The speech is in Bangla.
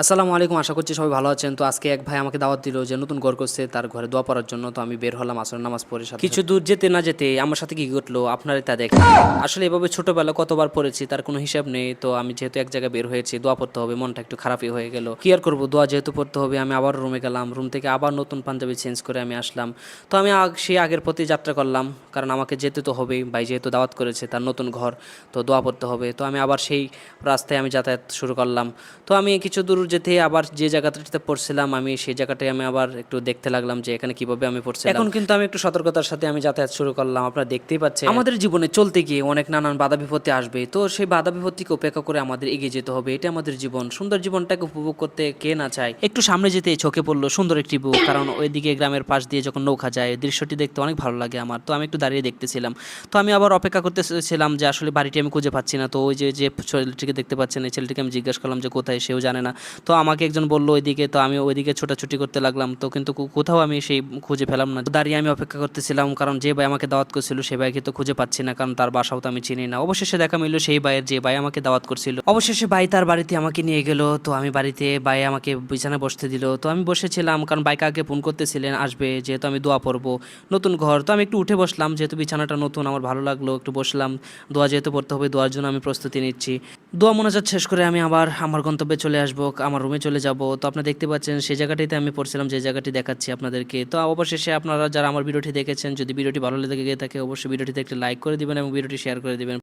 আসসালামু আলাইকুম আশা করছি সবাই ভালো আছেন। তো আজকে এক ভাই আমাকে দাওয়াত দিল যে নতুন ঘর করছে তার ঘরে দোয়া পড়ার জন্য। তো আমি বের হলাম আসর নামাজ পড়ে সাথে কিছু দূর যেতে না যেতে আমার সাথে কি ঘটলো? আপনারা তা দেখেন আসলে এভাবে ছোটবেলা কতবার পড়েছি তার কোনো হিসাব নেই। তো আমি যেহেতু এক জায়গায় বের হয়েছি দোয়া পড়তে হবে মনটা একটু খারাপই হয়ে গেল। কি আর করব? দোয়া যেহেতু পড়তে হবে আমি আবার রুমে গেলাম। রুম থেকে আবার নতুন পাঞ্জাবি চেঞ্জ করে আমি আসলাম। তো আমি সেই আগের প্রতি যাত্রা করলাম। কারণ আমাকে যেতে তো হবেই। ভাই যেহেতু দাওয়াত করেছে তার নতুন ঘর তো দোয়া পড়তে হবে। তো আমি আবার সেই রাস্তায় আমি যাতায়াত শুরু করলাম। তো আমি কিছু দূর যেতে আবার যে জায়গাটাতে পড়ছিলাম আমি সেই জায়গাটায় আমি আবার একটু দেখতে লাগলাম যে এখানে কীভাবে আমি পড়ছিলাম। এখন কিন্তু আমি একটু সতর্কতার সাথে আমি যাতায়াত শুরু করলাম। আপনারা দেখতেই পাচ্ছেন। আমাদের জীবনে চলতে গিয়ে অনেক নানান বাধা বিপত্তি আসবে। তো সেই বাধা বিপত্তিকে উপেক্ষা করে আমাদের এগিয়ে যেতে হবে। এটা আমাদের জীবন। সুন্দর জীবনটাকে উপভোগ করতে কে না চায়? একটু সামনে যেতে চোখে পড়ল সুন্দর একটি বুক কারণ ওইদিকে গ্রামের পাশ দিয়ে যখন নৌকা যায় দৃশ্যটি দেখতে অনেক ভালো লাগে আমার। তো আমি একটু দাঁড়িয়ে দেখতেছিলাম। তো আমি আবার অপেক্ষা করতেছিলাম যে আসলে বাড়িটি আমি খুঁজে পাচ্ছি না। তো ওই যে যে ছেলেটিকে দেখতে পাচ্ছেন এই ছেলেটিকে আমি জিজ্ঞাসা করলাম যে কোথায় সেও জানে না। তো আমাকে একজন বলল ওইদিকে, তো আমি ওইদিকে ছোটাছুটি করতে লাগলাম, তো কিন্তু কোথাও আমি সেই খুঁজে পেলাম না। দাঁড়িয়ে আমি অপেক্ষা করতেছিলাম, কারণ যে ভাই আমাকে দাওয়াত করছিল সেই ভাইকে তো খুঁজে পাচ্ছি না, কারণ তার বাসাও তো আমি চিনি না। অবশেষে দেখা মিললো সেই ভাইয়ের যে ভাই আমাকে দাওয়াত করছিল। অবশেষে ভাই তার বাড়িতে আমাকে নিয়ে গেল, তো আমি বাড়িতে ভাই আমাকে বিছানায় বসতে দিল। তো আমি বসেছিলাম, কারণ বাইকে আগে ফোন করতেছিলেন, আসবে, যেহেতু আমি দোয়া পড়ব, নতুন ঘর। তো আমি একটু উঠে বসলাম, যেহেতু বিছানাটা নতুন, আমার ভালো লাগল, একটু বসলাম। দোয়া যেহেতু পড়তে হবে, দোয়ার জন্য আমি প্রস্তুতি নিচ্ছি। দোয়া মোনাজাত শেষ করে আমি আবার আমার গন্তব্যে চলে আসব। আমার রুমে চলে যাব। তো আপনারা দেখতে পাচ্ছেন সেই জায়গাটিতে আমি পড়ছিলাম, যে জায়গাটি দেখাচ্ছি আপনাদেরকে। তো অবশেষে আপনারা যারা আমার ভিডিওটি দেখেছেন, যদি ভিডিওটি ভালো লেগে থাকে, অবশ্যই ভিডিওটিতে একটি লাইক করে দিবেন এবং ভিডিওটি শেয়ার করে দিবেন।